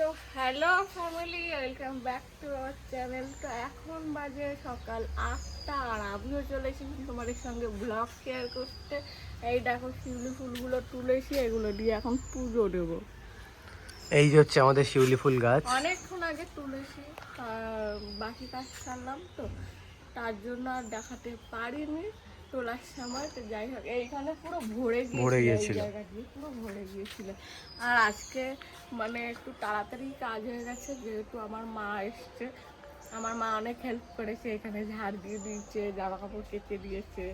তো hello family welcome back to our channel. তো এখন বাজে সকাল আটটা আর আমিও চলে এসেছি তোমাদের সঙ্গে ব্লগ শেয়ার করতে। এই দেখো শিউলি ফুলগুলো তুলেছি এগুলো দিয়ে এখন পুজো দেবো। এই যে হচ্ছে আমাদের শিউলি ফুল গাছ। অনেকক্ষণ আগে তুলেছি বাকি কাজ সারলাম তো। তার জন্য আর দেখাতে পারিনি। তোলার সময় তো যাই হোক এইখানে পুরো ভরে ভরে গিয়েছিল পুরো ভরে গিয়েছিল। আর আজকে মানে একটু তাড়াতাড়ি কাজ হয়ে গেছে যেহেতু আমার মা এসছে। আমার মা অনেক হেল্প করেছে এখানে ঝাড় দিয়ে দিয়েছে জামা কাপড় কেচে দিয়েছে।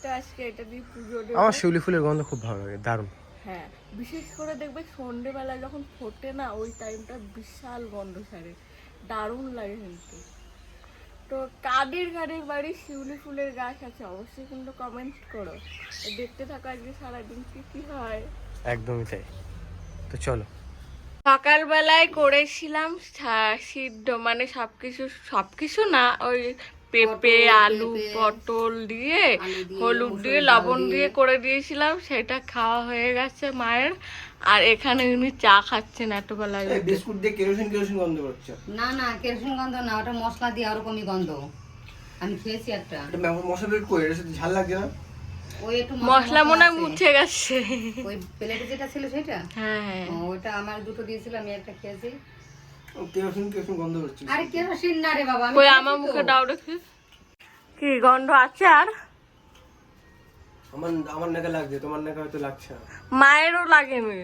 তো আজকে এটা দিয়ে পুজো আমার শিউলি ফুলের গন্ধ খুব ভালো লাগে দারুণ। হ্যাঁ বিশেষ করে দেখবে সন্ধেবেলা যখন ফোটে না ওই টাইমটা বিশাল গন্ধ ছাড়ে। দারুণ লাগে কিন্তু। তো কাদের কাদের বাড়ি শিউলি ফুলের গাছ আছে অবশ্যই কিন্তু কমেন্ট করো। দেখতে থাকো আজকে সারাদিন কি কি হয়। একদমই তাই। তো চলো। সকালবেলায় করেছিলাম সিদ্ধ মানে সবকিছু সবকিছু না ওই পেঁপে আলু পটল দিয়ে হলুদ দিয়ে লবণ দিয়ে করে দিয়েছিলাম সেটা খাওয়া হয়ে গেছে মায়ের। আর এখানে উনি চা খাচ্ছেন এত উঠে। বিস্কুট দিয়ে কেরোসিন কেরোসিন গন্ধ করছে। না না কেরোসিন গন্ধ না ওটা মশলা দিয়ে ওরকমই গন্ধ। আমি খেয়েছি একটা। মশলা বের করে এর সাথে ঝাল লাগছে না? ওই একটু মশলা মনে হয় মুছে গেছে। ওই প্লেটে যেটা ছিল সেটা? হ্যাঁ। হ্যাঁ ওটা আমার দুটো দিয়েছিল আমি একটা খেয়েছি। কেরোসিন কেরোসিন গন্ধ করছে। আরে কেরোসিন না রে বাবা আমি কই আমার মুখে দাও দেখি। কি গন্ধ আছে আর? আমার আমার নাকা লাগছে তোমার নাকা হয়তো লাগছে না। মায়েরও লাগেনি।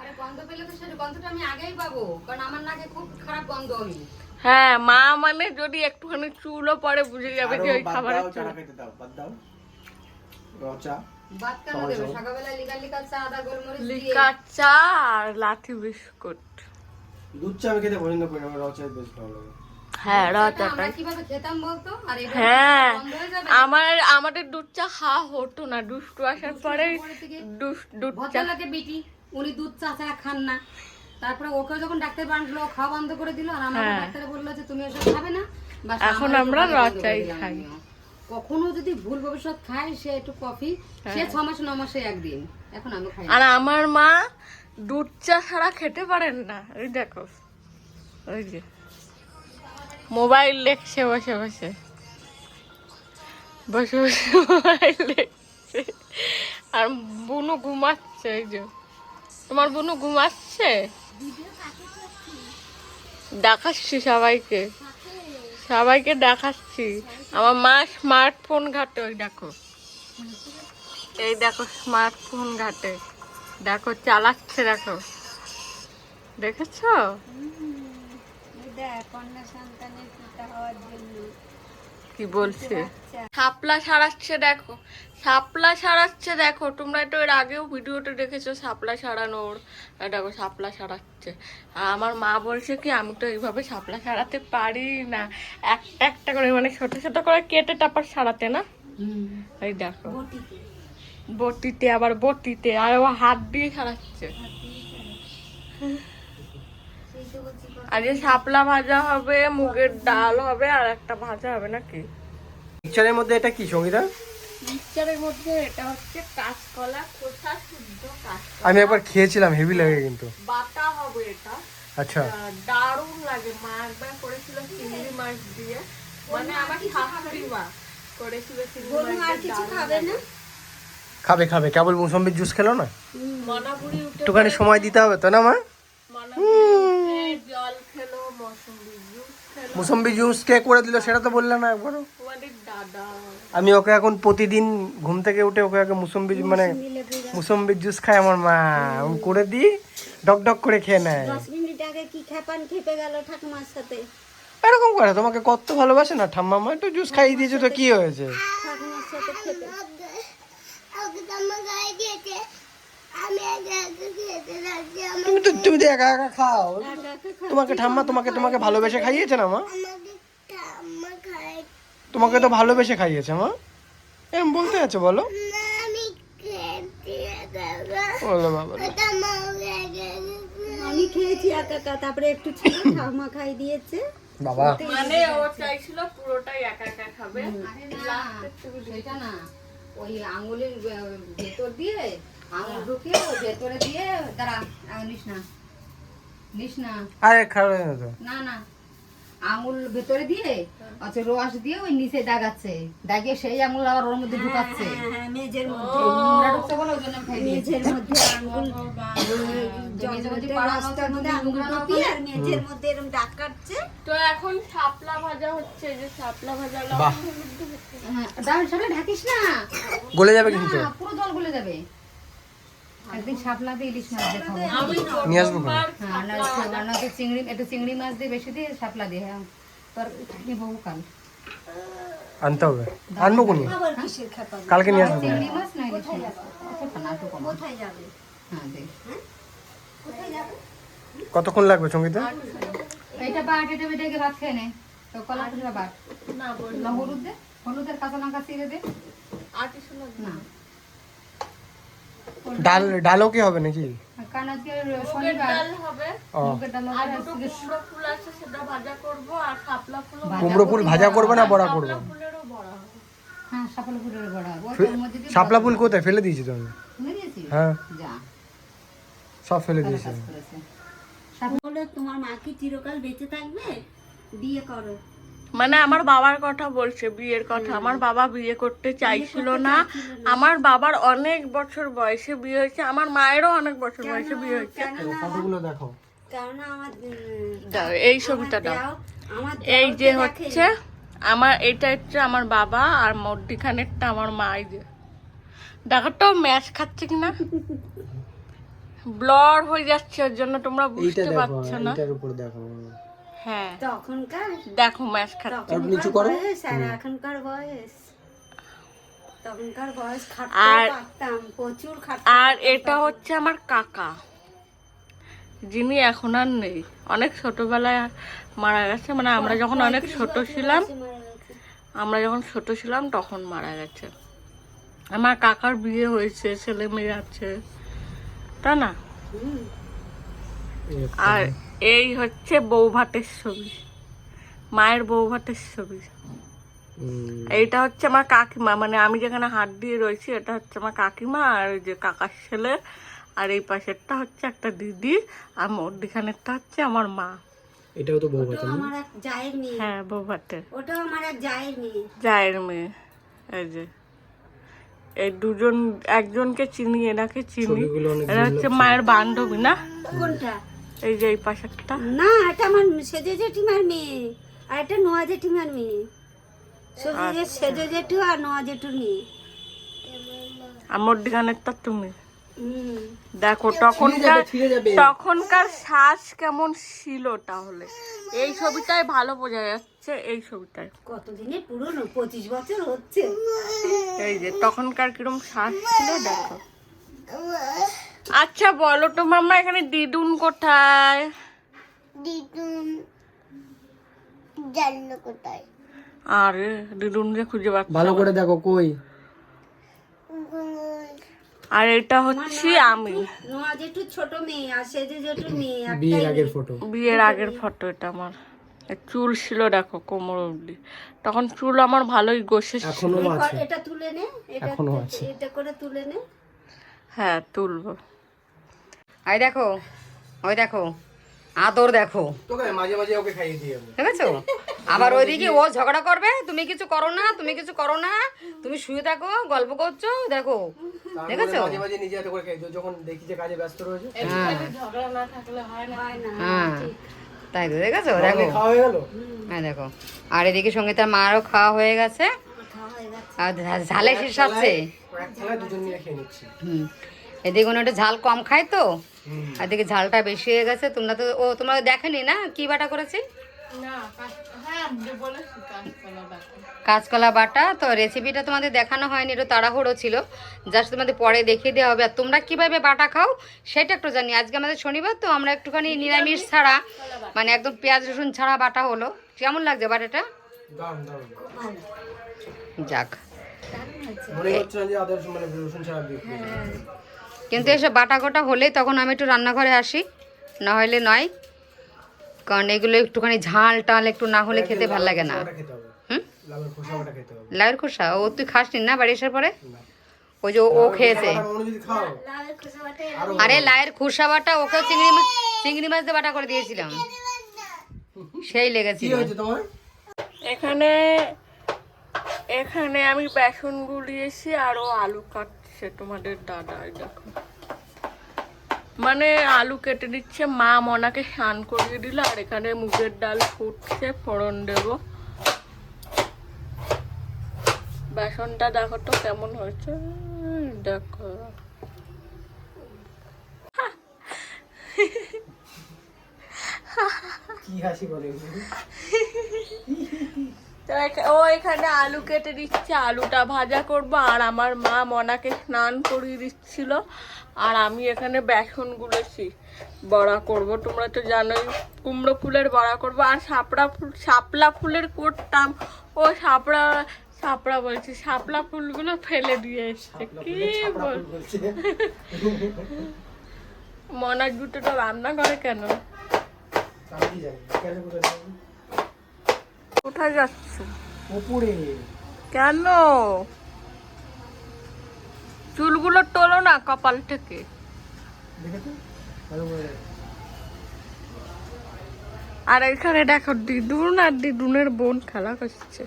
আরে গন্ধ পেলে তো সেটা গন্ধটা আমি আগেই পাবো কারণ আমার নাকে খুব খারাপ গন্ধ আমি। হ্যাঁ মা মানে যদি একটুখানি চুলও পরে বুঝে যাবে যে ওই খাবারের দাও, খেতে দাও বাদ দাও। রচা ভাত কেন দেবে? সকালবেলা লিকার লিকার চা আদা গোলমরিচ দিয়ে। লিকা চা আর লাঠি বিস্কুট। দুধ চা আমি খেতে পছন্দ করি আমার রচা বেশ ভালো লাগে। হ্যাঁ রাতাটা আমরা হ্যাঁ বন্ধ যাবে? আমার আমাদের দুধ চা খাওয়া হতো না দুষ্টু আসার পরে পরে দুধ- দুধ চা। ভদ্রলোকের উনি দুধ চা ছাড়া খান না। তারপরে ওকে যখন ডাক্তার বানলো খাওয়া বন্ধ করে দিল আর আমাকে হ্যাঁ। ডাক্তার বলল যে তুমি ওসব খাবে না এখন আমরা রচাই খাই। কখনো যদি ভুল ভবিষ্যৎ খায় সে একটু কফি সে ছ মাসে ন মাসে একদিন। এখন আমি খাই আর আমার মা দুধ চা ছাড়া খেতে পারেন না। ওই দেখো ওই যে। মোবাইল লেখছে, বসে বসে। বসে বসে মোবাইল দেখছে আর বুনু ঘুমাচ্ছে, এই যে। তোমার বুনু ঘুমাচ্ছে? দেখাচ্ছি সবাইকে। সবাইকে দেখাচ্ছি। আমার মা স্মার্টফোন ঘাটে, ওই দেখো। এই দেখো স্মার্টফোন ঘাটে। দেখো, চালাচ্ছে, দেখো। দেখেছ? কি বলছে? শাপলা সারাচ্ছে দেখো শাপলা সারাচ্ছে দেখো তোমরা তো এর আগেও ভিডিওতে দেখেছ শাপলা সারানোর আর দেখো শাপলা সারাচ্ছে। আর আমার মা বলছে কি আমি তো এইভাবে সাপলা সারাতে পারি না। একটা একটা করে মানে ছোট ছোট করে কেটে তারপর সারাতে না? এই দেখো। বটিতে। আবার বটিতে আর ও হাত দিয়ে সারাচ্ছে। আজকে শাপলা ভাজা হবে মুগের ডাল হবে আর একটা ভাজা হবে নাকি? পিকচারের মধ্যে এটা কি সঙ্গীতা মিক্সচারের মধ্যে এটা হচ্ছে কাঁচকলা খোসা শুদ্ধ কাঁচকলা। আমি একবার খেয়েছিলাম হেভি লাগে কিন্তু। বাটা হবে এটা। আচ্ছা। দারুণ লাগে। মা একবার করেছিল চিংড়ি মাছ দিয়ে। মানে আমার শাশুড়ি মা করেছিল চিংড়ি মাছ দিয়ে দারুণ লাগে। খাবে খাবে। কেবল মুসম্বির জুস খেলো না? মনাপুরি উঠে একটুখানি সময় দিতে হবে তো না মা? মনাপুরি উঠে জল খেলো মৌসুমি জুস খেলো। মুসম্বি জুস কে করে দিল সেটা তো বললে না একবারও। তোমাদের দাদা। আমি ওকে এখন প্রতিদিন ঘুম থেকে উঠে ওকে আগে মুসম্বি মানে মুসম্বির জুস খায় আমার মা। আমি করে দিই ডক ডক করে খেয়ে নেয়। মিনিট আগে কি খেপান খেপে গেল ঠাকুমার সাথে। এরকম করে তোমাকে কত ভালোবাসে না ঠাম্মা মা একটু জুস খাইয়ে দিয়েছ তো কি হয়েছে? ঠাকুমার সাথে খেপে। তুমি তো তুমি তো একা একা খাও। তোমাকে ঠাম্মা তোমাকে তোমাকে ভালোবেসে খাইয়েছে না মা? তোমাকে তো ভালোবেসে খাইয়েছে মা? এম বলতে আছে বলো। বলো বাবা আমি খেয়েছি একা একা তারপরে একটু ছিল ঠাকুমা খাই দিয়েছে। বাবা। মানে ও চাইছিল পুরোটাই একা একা খাবে। সেটা না ওই আঙুলের ভেতর দিয়ে আঙুল ঢুকিয়ে ভেতরে দিয়ে দাঁড়া আঙুলিস না। নিস না। আরে খারাপ তো। না না। আঙুল ভেতরে দিয়ে আচ্ছা রস দিয়ে ওই নিচে দাগাচ্ছে। দাগিয়ে সেই আঙুল আবার ওর মধ্যে ঢুকাচ্ছে। হ্যাঁ মেজের মধ্যে। নোংরা ঢুকছে বলে ওই জন্য মেজের মধ্যে মেজের এরকম দাগ কাটছে। তো এখন শাপলা ভাজা হচ্ছে যে শাপলা ভাজা হ্যাঁ ডাল ঢাকিস না। গলে যাবে কিন্তু। পুরো জল গলে যাবে। একদিন শাপলা দিয়ে ইলিশ মাছ দিয়ে খাব। নিয়ে আসব হ্যাঁ না না, না তো চিংড়ি একটু চিংড়ি মাছ দিয়ে বেশি দিয়ে শাপলা দিয়ে হ্যাঁ। তোর থাকবে কাল। আনতে হবে। আনব কোনি? খেপা কালকে নিয়ে আসব। চিংড়ি মাছ না ইলিশ মাছ? আচ্ছা কোথায় যাবে? হ্যাঁ কোথায় যাবে? কতক্ষণ লাগবে সঙ্গীতা? এইটা বাট এটা বেটে ভাত খেয়ে নে। তো কলা কুচা বাট। না বল না হলুদ দে। হলুদের কাঁচা লঙ্কা ছিঁড়ে দে। আটি শোনা না। ডাল ডালও কি হবে নাকি? কুমড়ো ফুল ভাজা করব আর শাপলা ফুল কুমড়ো ফুল ভাজা করবে না বড়া করবে? ফুলেরও বড়া হবে। হ্যাঁ শাপলা দিয়ে শাপলা ফুল কোথায়? ফেলে দিয়েছি তো আমি। হ্যাঁ। সব ফেলে দিয়েছি তোমার মা কি চিরকাল বেঁচে থাকবে? বিয়ে করো। মানে আমার বাবার কথা বলছে বিয়ের কথা। আমার বাবা বিয়ে করতে চাইছিল না। আমার বাবার অনেক বছর বয়সে বিয়ে হয়েছে। আমার মায়েরও অনেক বছর বয়সে বিয়ে হয়েছে। দেখো। এই ছবিটা দাও। এই যে হচ্ছে আমার এটা হচ্ছে আমার বাবা আর মধ্যিখানেরটা আমার মা এই যে। দেখো তো ম্যাচ খাচ্ছে কিনা? ব্লর হয়ে যাচ্ছে ওর জন্য তোমরা বুঝতে পারছ না। এইটার উপর দেখো। হ্যাঁ। তখনকার দেখো ম্যাচ খাচ্ছে। আর নিচু করো। আর এখনকার বয়স। তখনকার বয়স খাটতে আর- প্রচুর খাটতে আর এটা হচ্ছে আমার কাকা যিনি এখন আর নেই। অনেক ছোটবেলায় মারা গেছে মানে আমরা যখন অনেক ছোট ছিলাম আমরা যখন ছোট ছিলাম তখন মারা গেছে। আমার কাকার বিয়ে হয়েছে ছেলে মেয়ে আছে তা না? আর এই হচ্ছে বউ ভাতের ছবি। মায়ের বউ ভাতের ছবি এইটা হচ্ছে আমার কাকিমা মানে আমি যেখানে হাত দিয়ে রয়েছি এটা হচ্ছে আমার কাকিমা আর ওই যে কাকার ছেলে। আর এই পাশেরটা হচ্ছে একটা দিদি আর মধ্যখানেরটা হচ্ছে আমার মা। এটাও তো বউ ওটাও আমার এক জায়ের মেয়ে। হ্যাঁ বউ ভাতের ওটাও আমার এক জায়ের মেয়ে। জায়ের মেয়ে। এই যে। এই দুজন একজনকে চিনি এনাকে চিনি। এরা হচ্ছে মায়ের বান্ধবী না? কোনটা? এই যে এই পাশেরটা না এটা আমার সেজে জেঠিমার মেয়ে। আর এটা নোয়া জেঠিমার মেয়ে। সেজে সেজে জেঠু আর নোয়া জেঠুর মেয়ে। আর মধ্যখানেরটা তুমি। দেখো তখনকার তখনকার শ্বাস কেমন ছিল তাহলে? এই ছবিটাই ভালো বোঝা যাচ্ছে এই ছবিটায় কতদিনের পুরনো? পঁচিশ বছর হচ্ছে। এই যে তখনকার কিরম শ্বাস ছিল দেখো। আচ্ছা বলো তো মামা এখানে দিদুন কোথায়? দিদুন জানলো কোথায়? আরে দিদুন যে খুঁজে পাচ্ছি ভালো করে দেখো কই? আর এটা হচ্ছে আমি। নোয়া জেঠুর ছোট মেয়ে আর সেজে জেঠুর মেয়ে বিয়ের আগের ফটো। বিয়ের আগের ফটো এটা আমার। চুল ছিল দেখো কোমর অবধি। তখন চুল আমার ভালোই গোছে এখনও আছে। এটা তুলে নে এটা এখনও আছে। এটা করে তুলে নে। হ্যাঁ তুলবো। আই দেখো ওই দেখো আদর দেখো। মাঝে মাঝে ওকে খাইয়ে দিই আমি দেখেছ? আবার ওইদিকে ও ঝগড়া করবে তুমি কিছু করো না তুমি কিছু করো না তুমি শুয়ে থাকো গল্প করছ দেখো। তারপরে মাঝে মাঝে নিজে হাতে করে খাই যখন দেখি যে কাজে ব্যস্ত রয়েছে। ঝগড়া না থাকলে হয় না। হ্যাঁ তাই তো দেখেছ? দেখো। হয়ে গেল? হ্যাঁ দেখো। আর এদিকে সঙ্গে তার মারও খাওয়া হয়ে গেছে। আর ঝালে শেষ আছে। এক থালায় দুজন মিলে খেয়ে নিচ্ছি। হুম। এদিকে কোনো একটা ঝাল কম খায় তো। আর এদিকে ঝালটা বেশি হয়ে গেছে তোমরা তো ও তোমরা দেখেনি না কি বাটা করেছি? না হ্যাঁ কাঁচকলা বাটা। তো রেসিপিটা তোমাদের দেখানো হয়নি একটু তাড়াহুড়ো ছিল। জাস্ট তোমাদের পরে দেখিয়ে দেওয়া হবে। আর তোমরা কীভাবে বাটা খাও সেটা একটু জানি। আজকে আমাদের শনিবার তো আমরা একটুখানি নিরামিষ ছাড়া মানে একদম পেঁয়াজ রসুন ছাড়া বাটা হলো। কেমন লাগছে বাটাটা? যাক। মনে হচ্ছে না যে আদার মানে রসুন ছাড়া দিয়ে কিন্তু এসব বাটা গোটা হলেই তখন আমি একটু রান্নাঘরে আসি না হলে নয়। কারণ এগুলো একটুখানি ঝাল টাল একটু না হলে খেতে ভালো লাগে না। লাউয়ের খোসা? ও তুই খাসনি না বাড়ি আসার পরে। ওই যে ও খেয়েছে। যদি আরে লায়ের খুরসা বাটা ওকেও চিংড়ি মাছ চিংড়ি মাছ দিয়ে বাটা করে দিয়েছিলাম। সেই কি লেগেছিল এখানে এখানে আমি বেসন গুলিয়েছি আরও আলু কাটছে তোমাদের দাদা দেখো। মানে আলু কেটে দিচ্ছে, মা মনাকে স্নান করিয়ে দিল, আর এখানে মুগের ডাল ফুটছে, ফোড়ন দেব। বেসনটা দেখো তো কেমন হয়েছে দেখো। কি হাসি এখা- ও এখানে আলু কেটে দিচ্ছে আলুটা ভাজা করব আর আমার মা মনাকে স্নান করিয়ে দিচ্ছিল আর আমি এখানে বেসন গুলেছি বড়া করব। তোমরা তো জানোই কুমড়ো ফুলের বড়া করব আর শাপড়া ফুল শাপলা ফুলের করতাম। ও শাপড়া শাপড়া বলছি শাপলা ফুলগুলো ফেলে দিয়ে এসছে। কি বল মনার জুতোটা রান্না করে কেন? কোথায় উপরে কেন? চুলগুলো তোলো না কপাল থেকে। আর এখানে দেখো দিদুন আর দিদুনের বোন খেলা করছে।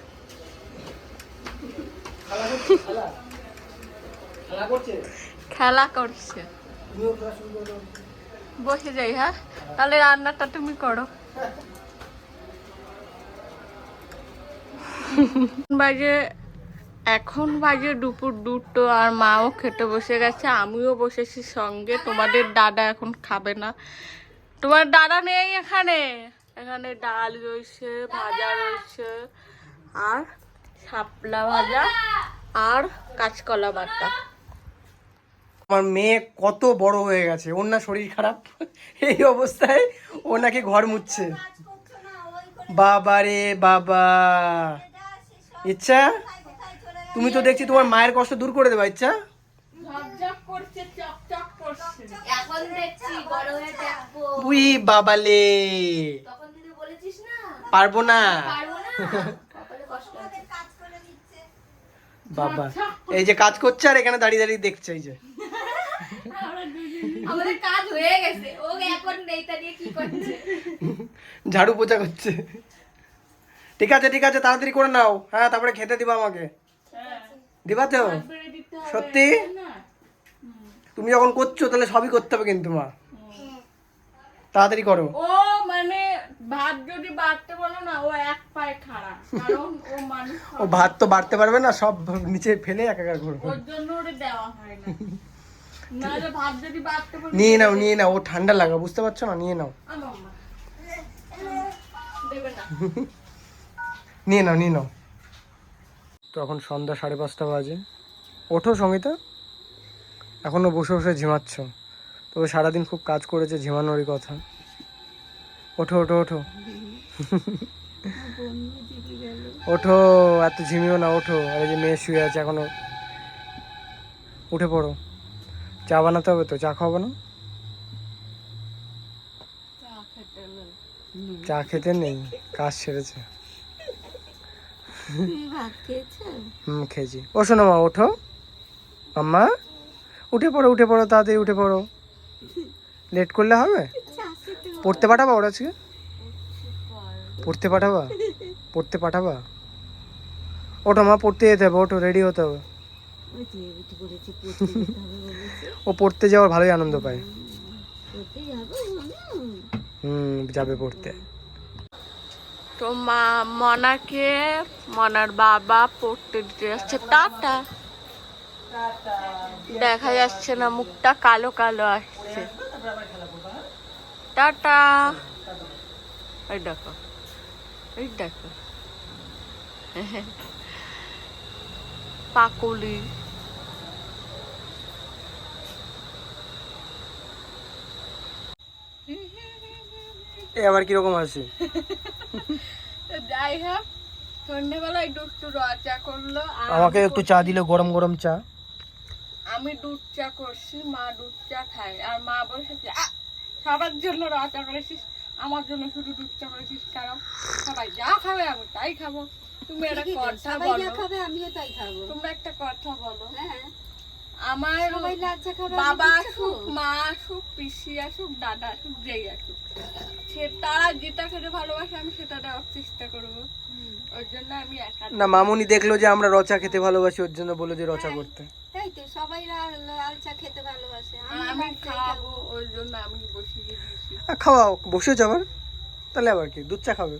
খেলা করছে। বসে যাই হ্যাঁ? তাহলে রান্নাটা তুমি করো। বাজে, এখন বাজে দুপুর দুটো আর মাও খেতে বসে গেছে, আমিও বসেছি সঙ্গে। তোমাদের দাদা এখন খাবে না। তোমার দাদা নেই এখানে। এখানে ডাল রয়েছে, ভাজা রয়েছে, আর শাপলা ভাজা আর কাঁচকলা বাটা। আমার মেয়ে কত বড় হয়ে গেছে, ওর না শরীর খারাপ। এই অবস্থায় ও নাকি ঘর মুছছে। বাবা রে বাবা। ইচ্ছা? তুমি তো দেখছি তোমার মায়ের কষ্ট দূর করে দেবা ইচ্ছা? ঝকঝক করছে চকচক করছে। এখন দেখছি বড় হয়ে দেখব। উই বাবালে। পারব না। পারব না? কপালে কষ্ট আছে। কাজ করে দিচ্ছে বাবা এই যে কাজ করছে আর এখানে দাঁড়িয়ে দাঁড়িয়ে দেখছে এই যে। আমাদের কাজ হয়ে গেছে। ও এখন নেইতা নিয়ে কি করছে? ঝাড়ু পোছা করছে। ঠিক আছে ঠিক আছে তাড়াতাড়ি করে নাও। হ্যাঁ তারপরে খেতে দিবা আমাকে। দিবা তো? সত্যি? তুমি যখন করছ তাহলে সবই করতে হবে কিন্তু মা। তাড়াতাড়ি করো। ও মানে ভাত যদি বাড়তে বলো না ও এক পায়ে খাড়া কারণ ও মানুষ ও ভাত তো বাড়তে পারবে না সব নিচে ফেলে একাকার করবে। ওর জন্য ওরে দেওয়া হয় না। নাহলে ভাত যদি বাড়তে বলো নিয়ে নাও নিয়ে নাও ও ঠান্ডা লাগা বুঝতে পারছ না? নিয়ে নাও। দেবে না। নিয়ে নাও নিয়ে নাও। তো এখন সন্ধ্যা সাড়ে পাঁচটা বাজে। ওঠো সঙ্গীতা এখনও বসে বসে ঝিমাচ্ছ। তবে সারাদিন খুব কাজ করেছে ঝিমানোরই কথা। ওঠো ওঠো ওঠো। ওঠো এত ঝিমিও না ওঠো। আর এই যে মেয়ে শুয়ে আছে এখনও উঠে পড়ো। চা বানাতে হবে তো? চা খাওয়াবো না? চা খেতে নেই। কাজ খেয়েছো হুম খেয়েছি। ও শোনো মা ওঠো। মাম্মা উঠে পড়ো উঠে পড়ো তাড়াতাড়ি উঠে পড়ো। লেট করলে হবে? পড়তে পাঠাবা ওর আজকে? পড়তে পাঠাবা? পড়তে পাঠাবা? ওঠো মা পড়তে যেতে হবে ওঠো রেডি হতে হবে। ও পড়তে যাওয়ার ভালোই আনন্দ পায়। হুম যাবে পড়তে। তো মা, মনাকে, মনার বাবা পড়তে দিতে যাচ্ছে। টাটা। দেখা যাচ্ছে না, মুখটা কালো কালো আসছে। টাটা। এই দেখো এই দেখো। পাকুলি। এ আবার কীরকম আছে যাই হোক সন্ধ্যেবেলা একটু একটু রচা করল আর আমাকে একটু চা দিলে গরম গরম চা। আমি দুধ চা করছি মা দুধ চা খায় আর মা বসেছে "আ, সবার জন্য রচা করেছিস আমার জন্য শুধু দুধ চা করেছিস কেন সবাই যা খাবে আমি তাই খাব। তুমি একটা কথা বলো। খাবে আমিও তাই খাব। তোমরা একটা কথা বলো। হ্যাঁ। আমার বাবা আসুক মা আসুক পিসি আসুক দাদা আসুক যেই আসুক। সে তারা যেটা খেতে ভালোবাসে আমি সেটা দেওয়ার চেষ্টা করব। ওর জন্য আমি একা না মামুনি দেখল যে আমরা রচা খেতে ভালোবাসি ওর জন্য বলে যে রচা করতে। তাই তো সবাই লাল চা খেতে ভালোবাসে। আমি আমি লাল চাই খাব ওর জন্য আমি বসিয়ে দিয়েছি। খাওয়াও বসে যাবার তাহলে আবার কি? দুধ চা খাবে?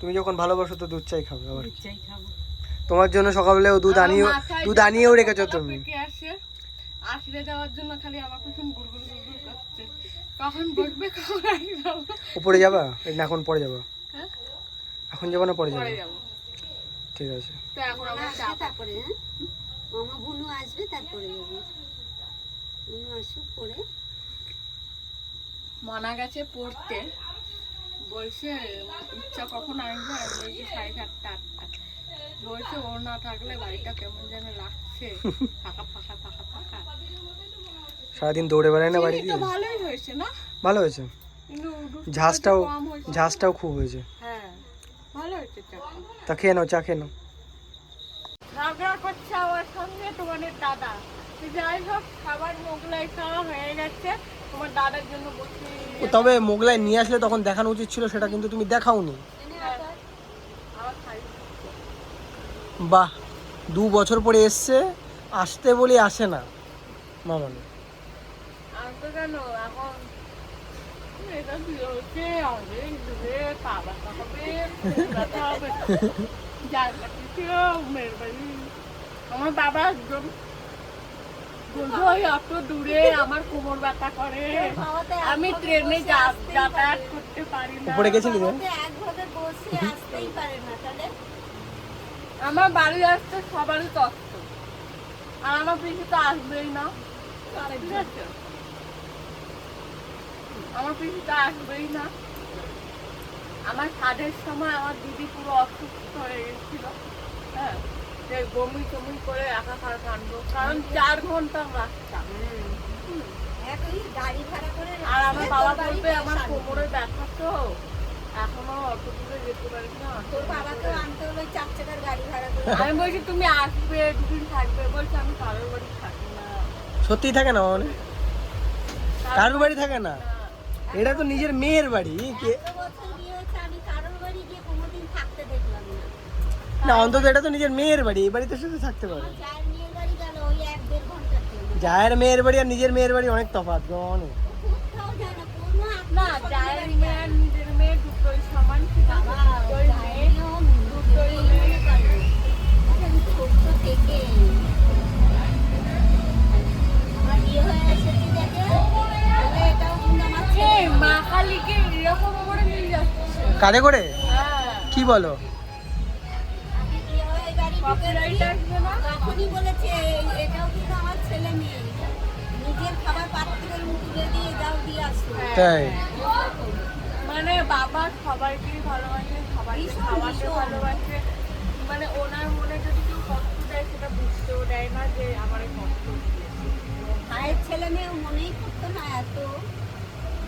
তুমি যখন ভালোবাসো তো দুধ চাই খাবে আবার কি? তোমার জন্য সকালবেলাও দুধ আনিয়েও দুধ আনিয়েও রেখেছো তুমি। পেকে আসে আছড়ে দেওয়ার জন্য খালি আমার পিছন গুড়গুড় কখন বসবে কখন আমি যাব? উপরে যাবা? না এখন পরে যাবা। হ্যাঁ? এখন যাবা না পরে যাবা? পরে যাব। ঠিক আছে। তো এখন আমার তারপরে হ্যাঁ? মামা বুনু আসবে তারপরে যাবে। বুনু আসুক পরে। মনা গেছে পড়তে। বলছে ইচ্ছা কখন আসবে? আমি বলছি সাড়ে সাতটা আটটা। বলছে ও না থাকলে বাড়িটা কেমন যেন লাগছে। ফাঁকা ফাঁকা ফাঁকা ফাঁকা। সারাদিন দৌড়ে বেড়ায় না বাড়ি দিয়ে ভালোই হয়েছে না? ভালো হয়েছে। ঝাঁসটাও। ঝাঁসটাও খুব হয়েছে। হ্যাঁ ভালো হয়েছে তা খেয়ে নাও চা খেয়ে নাও। ঝগড়া করছে আমার সঙ্গে তোমাদের দাদা। যাই হোক খাবার মোগলাই খাওয়া হয়ে গেছে। তোমার দাদার জন্য বসে ও তবে মোগলাই নিয়ে আসলে তখন দেখানো উচিত ছিল সেটা কিন্তু তুমি দেখাওনি। বাহ দু বছর পরে এসছে আসতে বলে আসে না। মামানি আর তো কেন এখন এটা বিয়ে হচ্ছে অনেক দূরে পা ব্যথা হবে পেট ব্যথা হবে। যার কাছে মেয়ের বাড়ি। আমার বাবা একদম অত দূরে আমার কোমর ব্যথা করে। আমি ট্রেনে যাতায়াত করতে পারি না। উপরে গেছিলি তো? তো একভাবে বসে আসতেই পারে না তাহলে? আমার বাড়ি আসতে সবারই কষ্ট। আর আমার পিছু তো আসবেই না। ঠিক আছে? আমার পিছু তো আসবেই না। আমার কাজের সময় আমার দিদি পুরো অসুস্থ হয়ে গেছিল। হ্যাঁ যে বমি টমি করে একাকার কাণ্ড কারণ চার ঘণ্টা রাস্তা। একই গাড়ি ভাড়া করে আর আমার বাবা বলবে আমার কোমরে ব্যথা তো। এখনও অত দূরে যেতে পারি না। তোর বাবাকেও আনতে ওই চার চাকার গাড়ি ভাড়া করে। আমি বলছি তুমি আসবে দুদিন থাকবে। বলছে আমি কারোর বাড়ি থাকি না। সত্যিই থাকে না মামানি কারোর বাড়ি থাকে না। এটা তো নিজের মেয়ের বাড়ি না। না অন্তত এটা তো নিজের মেয়ের বাড়ি এই বাড়িতে শুধু থাকতে পারে। জায়ের মেয়ের বাড়ি আর নিজের মেয়ের বাড়ি অনেক তফাৎ গণ অনেক। না দিয়ে যাও দিয়ে আসো তাই। মানে বাবা সবাইকেই ভালোবাসে সবাইকে ভীষণ, খাওয়াতে ভালোবাসে। মানে ওনার মনে যদি কেউ কষ্ট দেয় সেটা বুঝতেও দেয় না যে আমার এই কষ্ট দিয়েছে। ভাইয়ের ছেলে মেয়ে মনেই করতো না এত।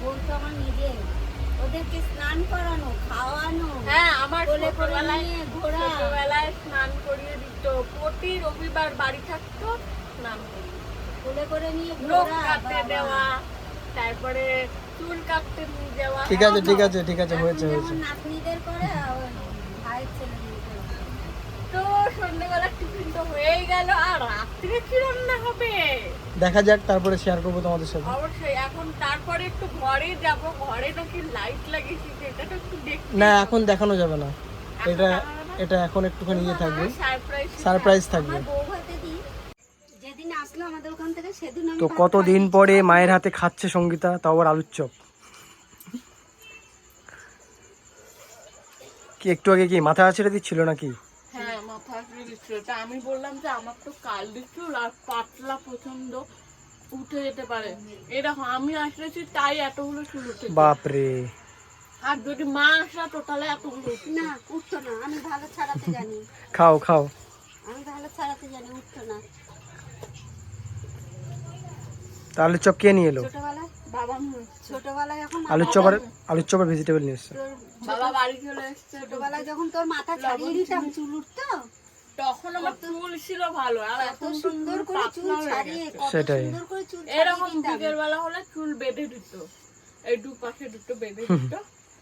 বলতো আমার নিজে ওদেরকে স্নান করানো খাওয়ানো হ্যাঁ আমার ছোটবেলায় ঘোরা। ছোটবেলায় স্নান করিয়ে দিত। প্রতি রবিবার বাড়ি থাকতো স্নান করিয়ে কোলে করে নিয়ে ঘোরা কাটতে দেওয়া তারপরে চুল কাটতে নিয়ে যাওয়া। ঠিক আছে ঠিক আছে ঠিক আছে হয়েছে হয়েছে। নাতনিদের করে ভাই ছেলে সন্ধ্যেবেলা টিফিন তো হয়েই গেল আর রাত্রে কি রান্না হবে? দেখা যাক তারপরে শেয়ার করব তোমাদের সাথে। অবশ্যই এখন তারপরে একটু ঘরে যাব ঘরে নাকি লাইট লাগিয়েছি সেটা তো একটু দেখতে না এখন দেখানো যাবে না। এটা এটা এখন একটুখানি ইয়ে থাকবে। সারপ্রাইজ সারপ্রাইজ থাকবে। তো কতদিন বানিয়েছি। পরে মায়ের হাতে খাচ্ছে সঙ্গীতা তাও আবার আলুর চপ? কি একটু আগে কি মাথা ছেড়ে দিচ্ছিল নাকি? তা আমি বললাম যে আমার তো কাল আর পাতলা প্রচণ্ড উঠে যেতে পারে। এরকম আমি আসলেছি তাই এতগুলো চুল উঠে বাপরে। আর যদি মা আসা তো তাহলে এতগুলো না উঠতো না। আমি ভালো ছাড়াতে জানি। খাও খাও। আমি ভালো ছাড়াতে জানি উঠতো না। আলুর চপ কে নিয়ে এলো? ছোটবেলায় বাবা হুম। ছোটবেলায় আলুর চপ আর আলুর চপ আর ভেজিটেবল নিয়ে এসছে। বাবা বাড়ি চলে এসছে। ছোটবেলায় যখন তোর মাথা ছাড়িয়ে দিতাম চুল উঠতো? তখন আমার চুল ছিল ভালো আর কত এখন তো সুন্দর করে চুল ছাড়িয়ে কত সুন্দর করে চুল এরকম। বিকেল বেলা হলে চুল বেঁধে দিত। এই দু পাশে দুটো বেঁধে দিত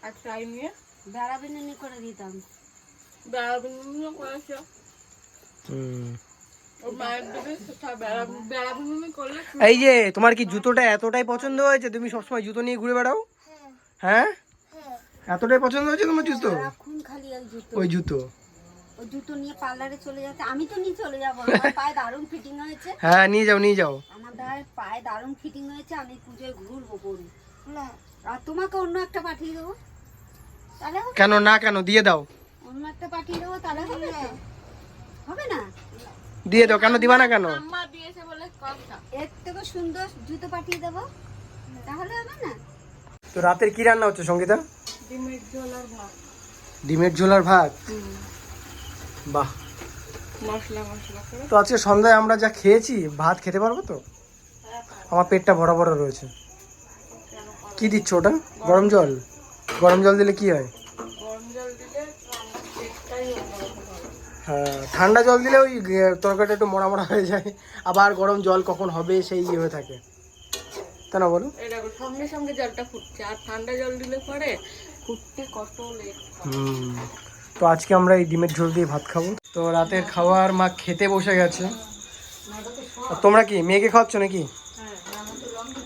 আর চাই নিয়ে বেড়াবিনুনি করে দিতাম। করেছে। এই যে তোমার কি জুতোটা এতটাই পছন্দ হয়েছে? তুমি সবসময় জুতো নিয়ে ঘুরে বেড়াও? হ্যাঁ। এতটাই পছন্দ হয়েছে তোমার জুতো? খালি ওই জুতো? ওই জুতো নিয়ে পার্লারে চলে যেতে আমি তো নিয়ে চলে যাব আমার পায়ে দারুণ ফিটিং হয়েছে। হ্যাঁ নিয়ে যাও নিয়ে যাও। আমার দাঁড় পায়ে দারুণ ফিটিং হয়েছে আমি পুজোয় ঘুরবো পরি আর তোমাকে অন্য একটা পাঠিয়ে দেবো। তাহলে কেন না। কেন দিয়ে দাও। অন্য একটা পাঠিয়ে দেবো তাহলে হবে হবে না? দিয়ে দাও কেন দিবা না কেন? আম্মা দিয়েছে বলে কথা এর থেকে সুন্দর জুতো পাঠিয়ে দেবো। তাহলে হবে না? তো রাতের কি রান্না হচ্ছে সঙ্গীতা? ডিমের ঝোল আর ভাত। ডিমের ঝোল আর ভাত? বাহ। মশলা মশলা করে। তো আজকে সন্ধ্যায় আমরা যা খেয়েছি ভাত খেতে পারব তো? আমার পেটটা ভরা ভরা রয়েছে। কি দিচ্ছ ওটা? গরম জল? গরম জল দিলে কি হয়? হ্যাঁ ঠান্ডা জল দিলে ওই তরকারিটা একটু মোড়া মোড়া হয়ে যায়। আবার গরম জল কখন হবে সেই ইয়ে হয়ে থাকে। তাই না বলো? সঙ্গে সঙ্গে জলটা ফুটছে। আর ঠান্ডা জল দিলে পরে ফুটতে কত লেট হুম। তো আজকে আমরা এই ডিমের ঝোল দিয়ে ভাত খাব। তো রাতের খাবার মা খেতে বসে গেছে। তোমরা কি, মেয়েকে খাওয়াচ্ছ নাকি?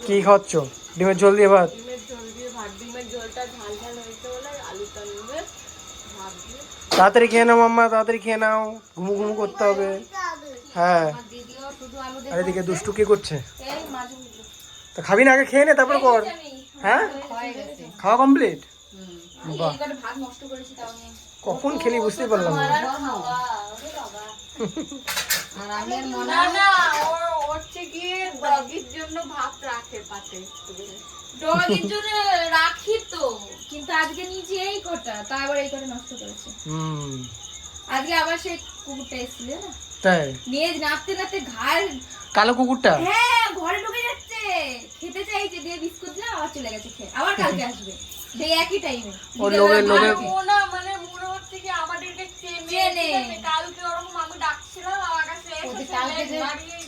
কি খাওয়াচ্ছ? ডিমের ঝোল দিয়ে ভাত? তাড়াতাড়ি খেয়ে নাও মাম্মা, তাড়াতাড়ি খেয়ে নাও। ঘুমু ঘুমু করতে হবে। হ্যাঁ। আর এদিকে দুষ্টু কি করছে? তা খাবি না, আগে খেয়ে নে, তারপর কর। হ্যাঁ? খাওয়া কমপ্লিট। বাহ। কখন খেলি বুঝতেই পারলাম না। আর আমি আর না না ও হচ্ছে গিয়ে ডগির জন্য ভাত রাখে পাতে। ডগের জন্য রাখি তো কিন্তু আজকে নিজে এই কটা তারপর এই কটা নষ্ট করেছে। হুম। আজকে আবার সেই কুকুরটা এসেছিল না তাই? নিয়ে নাপতে নাপতে ঘাড় কালো কুকুরটা? হ্যাঁ ঘরে ঢুকে যাচ্ছে। খেতে চাইছে দিয়ে বিস্কুট দিলাম আবার চলে গেছে খেয়ে। আবার কালকে আসবে। সেই একই টাইমে ও না মানে মনে হচ্ছে কি আমাদেরকে চেনে চেনে। ঠিক আছে? কালকে ওরকম আমি ডাকছিলাম আমার কাছে ওই যে এসেছে, কালকে যে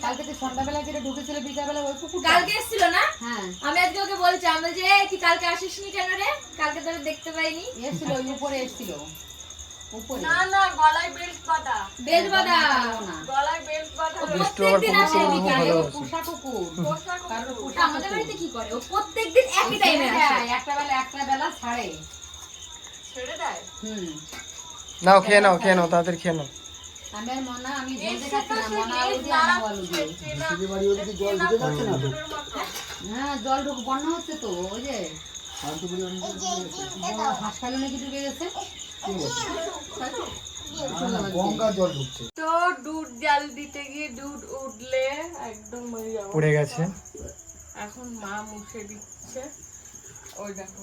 কালকে যে সন্ধ্যাবেলা যেটা ঢুকেছিল বিকালবেলা ওই কুকুরটা কালকে এসেছিল না? হ্যাঁ। আমি আজকে ওকে বলছি আমি "এই, তুই কালকে আসিসনি কেন রে? কালকে তোর দেখতে পাইনি? এসছিল ওই উপরে এসছিল। উপরে। না না গলায় বেল্ট বাঁধা। বেশ বাদা না গলায় বেল্ট বাঁধা। দুষ্টু আবার কুকুর পোষা কুকুর কারণ পোষা আমাদের বাড়িতে কি করে? ও প্রত্যেকদিন একই টাইমে আসে হ্যাঁ, একটা বেলা একটা বেলা ছাড়ে। ছেড়ে দেয়? হুম। নাও খেয়ে নাও খেয়ে নাও তাড়াতাড়ি খেয়ে নাও। আমি মনা আমি ঝোল দেখাচ্ছি না মনা আলু দিয়ে আমি আলু দিয়ে হ্যাঁ জল ঢুক বন্যা হচ্ছে। তো ওই যে। হাঁস খালো নাকি গেছে? তো দুধ জাল দিতে গিয়ে দুধ উঠলে একদম মরে পড়ে গেছে। এখন মা মুছে দিচ্ছে। ওই দেখো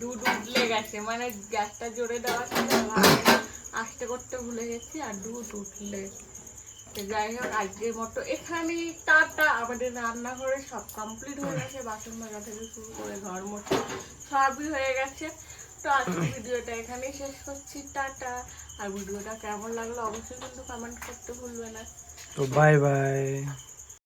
দুধ উঠলে গেছে মানে গ্যাসটা জোরে দেওয়ার সাথে ভাত আস্তে করতে ভুলে গেছি আর দুধ উঠলে। যাই হোক, আজকের মতো এখানে টাটা। আমাদের রান্নাঘরে সব কমপ্লিট হয়ে গেছে, বাসন মাজা থেকে শুরু করে ঘর মতো সবই হয়ে গেছে। তো আজকে ভিডিওটা এখানেই শেষ করছি। টাটা। আর ভিডিওটা কেমন লাগল অবশ্যই কিন্তু কমেন্ট করতে ভুলবে না। তো বাই বাই